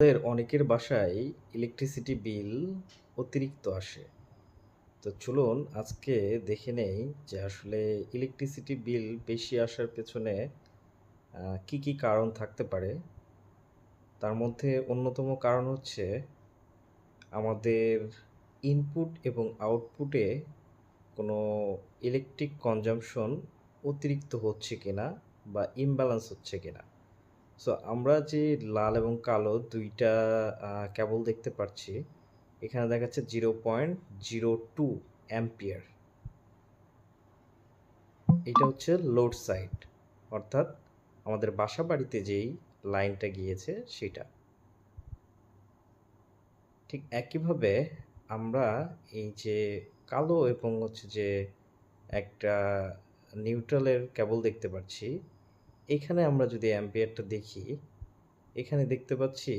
আমাদের অনেকের বাসায় ইলেকট্রিসিটি বিল অতিরিক্ত আসে। তো চলুন আজকে দেখে নেই যে আসলে ইলেকট্রিসিটি বিল বেশি আসার পেছনে কি, কি কারণ থাকতে পারে? তার মধ্যে অন্যতম কারণ হচ্ছে আমাদের ইনপুট এবং আউটপুটে কোনো ইলেকট্রিক কনজামশন অতিরিক্ত হচ্ছে কিনা বা ইমব্যালেন্স হচ্ছে কিনা। সো আমরা যে লাল এবং কালো ২ টা কেবল দেখতে পাচ্ছি। এখানে দেখাচ্ছে 0.02 অ্যাম্পিয়ার। এটা হচ্ছে লোড সাইড অর্থাৎ আমাদের বাসা বাড়িতে যেই লাইনটা গিয়েছে সেটা। ঠিক একইভাবে আমরা এই যে কালো এবং হচ্ছে যে একটা নিউট্রালের কেবল দেখতে পাচ্ছি। এখানে আমরা যদি অ্যাম্পিয়ারটা দেখি, এখানে দেখতে পাচ্ছি